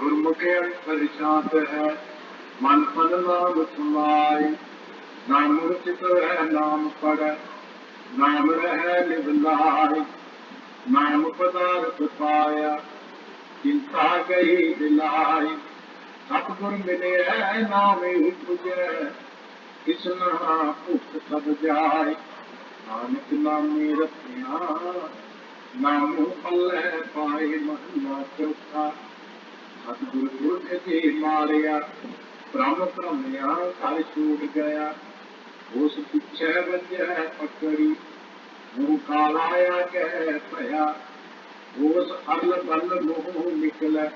गुरमुखे परिचात है मन पद नाम सुनाय नाम रचित है। नाम पढ़ नाम रह निबलाय नाम पदार्थ पाया चिंता गई दिलाय सतगुर मिले है नाम उपजय कृष्ण उप सब जाय। नानक नाम रत्या ਨਾਮੇ ਰਤਿਆ ਨਾਮ ਪੱਲੇ ਪਾਏ ਮਹਲਾ ਚੌਥਾ ਸਤਿਗੁਰ ਪੁਰਖ ਜੀ ਮਾਰਿਆ ਬ੍ਰਹਮ ਭ੍ਰਮਿਆ ਘਰ ਛੂਟ ਗਿਆ ਉਸ ਪਿੱਛੇ ਵੱਜੈ ਪਕੜੀ ਮੂੰਹ ਕਾਲਾਇਆ ਕਹਿ ਭਇਆ ਉਸ ਅਰਲ ਬਲ ਮੋਹ ਨਿਕਲੈ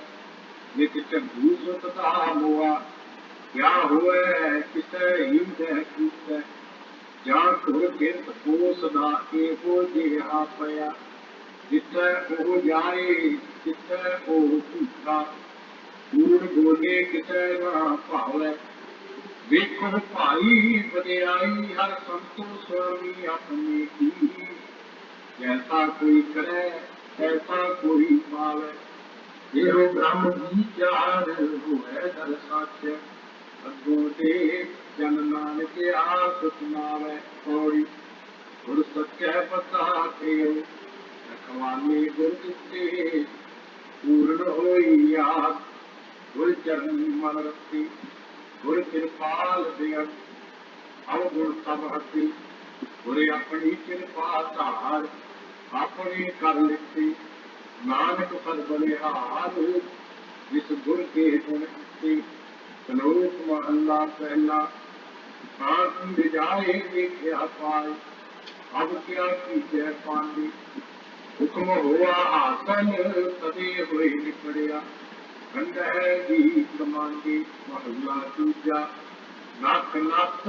ਨਿਤ ਝੰਡੂ ਸੁਤਤਾ ਮੋਆ ਕਿਆ ਹੋਏ ਕਿਸੈ ਹਿੰਦੈ ਕੀਤੈ ਜਾਂ ਤੁਰ ਕਿਰਤ ਕੋ ਸਦਾ ਏਕੋ ਜਿਹਾ ਪਿਆ जिससे बहु जाए जिससे बहु पूछा कूड़ बोले, किसे न पावे देखो भाई बदयाई हर संतो स्वामी अपने की। जैसा कोई करे, ऐसा कोई पावे। हेरो ब्रह्म विचार हो है दर साक्ष्य। सदगुण जन नानक आस सुनावे। और सत्य पता स्वामी गुरु पूर्ण होइया गुरु चरण मन गुरु कृपाल बेअ अवगुण सब हसी गुरे अपनी कृपा सहार अपने कर लिखे नानक पर बलिहार जिस गुर के गुण से श्लोक महला पहला जाए देखा पाए अब क्या की जय पानी हुक्म हुआ आसन तदे हुए निपड़िया खंड है दीप महला दूजा नाथ नाथ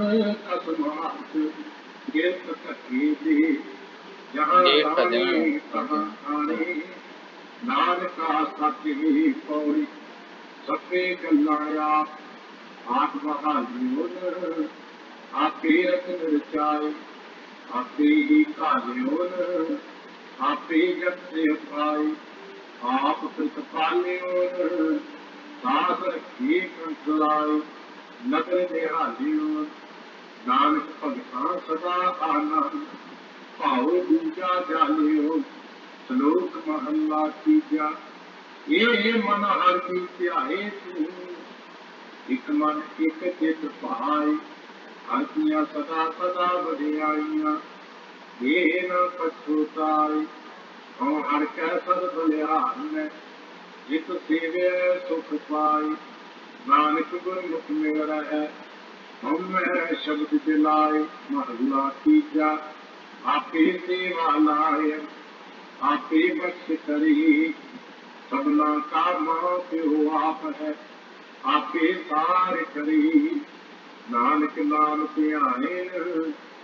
जहाँ ही पौड़ी सबे गलाया आत्मा जीवन आपे रत ही का ਆਪੇ ਹੀ ਕਾਲਿਓਨ ਆਪ ਪ੍ਰਤਪਾਲਿਓਨ ਸਾਧ ਰੱਖੀ ਕੰਸਲਾਏ ਨਦਰ ਨਿਹਾਲਿਓਨ ਨਾਨਕ ਭਗਤਾਂ ਸਦਾ ਆਨੰਦ ਭਾਉ ਦੂਜਾ ਜਾਲਿਓ ਸ਼ਲੋਕ ਮਹੱਲਾ ਤੀਜਾ ਇਹ ਮਨ ਹਰ ਕੀ ਧਿਆਏ ਤੂੰ, ਇਕ ਮਨ ਇਕ ਚਿਤ ਭਾਈ ਹਰ ਕੀਆਂ ਸਦਾ ਸਦਾ ਵਡਿਆਈਆਂ येन पश्रुताय हर्क सर्वल्यान्न जित सेवे सुख पाय नानक गुण मुख में रह, हम शब्द दिलाय महला तीजा आपे सेवा लाय आपे बख्श करी सबना का माप हो आप है आपे सार करी नानक नाम पे आए।